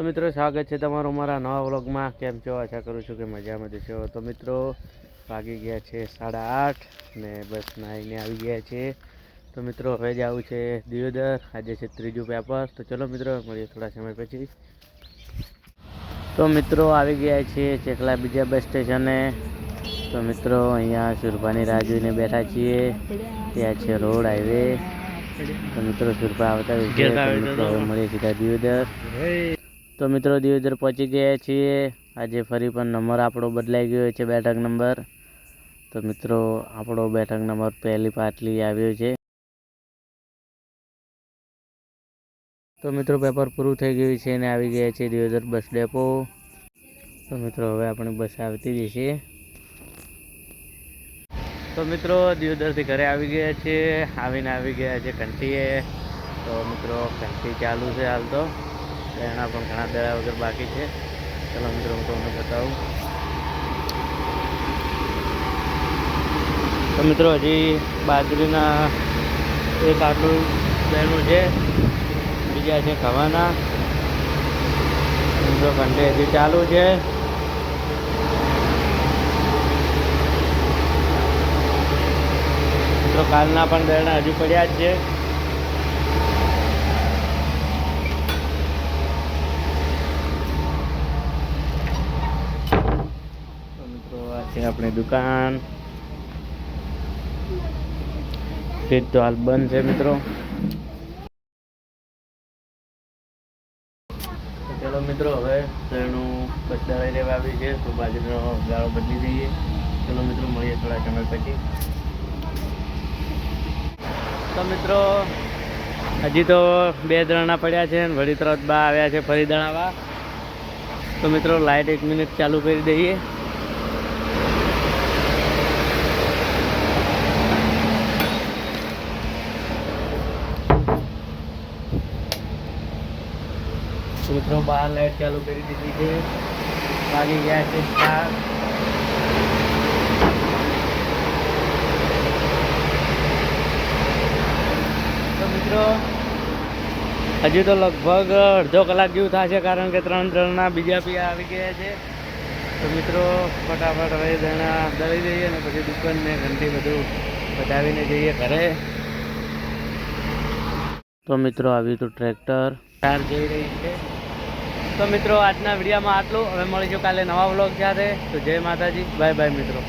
તો મિત્રો સ્વાગત છે તમારું મારા નવા વ્લોગમાં. કેમ છો? આશા કરું છું કે મજામાં જ છો. તો મિત્રો વાગી ગયા છે સાડા આઠ ને બસ નાહીને આવી ગયા છે. તો મિત્રો હવે જ આવું છે દિયોદર. આજે છે ત્રીજું પેપર. તો ચલો મિત્રો મળીએ થોડા સમય પછી. તો મિત્રો આવી ગયા છીએ ચેકલા બીજા બસ સ્ટેશને. તો મિત્રો અહીંયા સુરભાની રાહ જોઈને બેઠા છીએ. ત્યાં છે રોડ હાઈવે. તો મિત્રો સુરભા આવતા છે. મિત્રો હવે મળીએ સીધા દિયોદર. તો મિત્રો દિયોદર પહોંચી ગયા છીએ. આજે ફરી પણ નંબર આપણો બદલાઈ ગયો છે બેઠક નંબર તો મિત્રો, આપણો બેઠક નંબર પહેલી પાટલી આવ્યો છે. તો મિત્રો પેપર પૂરું થઈ ગયું છે અને આવી ગયા છે દિયોદર બસ ડેપો તો મિત્રો, હવે આપણી બસ આવતી જ છે તો મિત્રો દિયોદરથી ઘરે આવી ગયા છે. આવીને આવી ગયા છે ઘંટીએ. તો મિત્રો, ઘંટી ચાલુ છે હાલ તો. એના પણ ઘણા દરા વગર બાકી છે. ચલો મિત્રો, હું તમને બતાવું. તો મિત્રો, હજી બાજરીના એક આટલું બેનું છે, બીજા છે ખવાના. મિત્રો, ઘંટે હજી ચાલુ છે. મિત્રો, કાલના પણ દરણા હજુ પડ્યા જ છે તો મિત્રો આ છે આપણી દુકાન. ફ્રીજ તો હાલ બંધ છે મિત્રો. ચલો મિત્રો હવે શહેરનું બસ દવાઈ લેવા આવી છે તો બાજરીનો ગાળો બદલી દઈએ. ચલો મિત્રો મળીએ થોડા સમય પછી. તો મિત્રો હજી તો બે દણા પડ્યા છે અને વળી તરત બા આવ્યા છે ફરી દણાવા. તો મિત્રો લાઇટ એક મિનિટ ચાલુ કરી દઈએ. તો મિત્રો, બહાર લાઇટ ચાલુ કરી દીધી છે. વાગી ગયા છે તો મિત્રો, હજુ તો લગભગ અડધો કલાક જેવું થશે, કારણ કે ત્રણ ત્રણના બીજા બી આવી ગયા છે. તો મિત્રો, ફટાફટ હવે દણા દળી જઈએ અને પછી દુકાનને ઘંટી બધું બતાવીને જઈએ ઘરે. તો મિત્રો, આવ્યું હતું ટ્રેક્ટર. કાર જઈ રહી છે. તો મિત્રો, આજના વિડીયોમાં આટલું. હવે મળીશું કાલે નવા વ્લોગ સાથે. તો જય માતાજી. બાય બાય મિત્રો.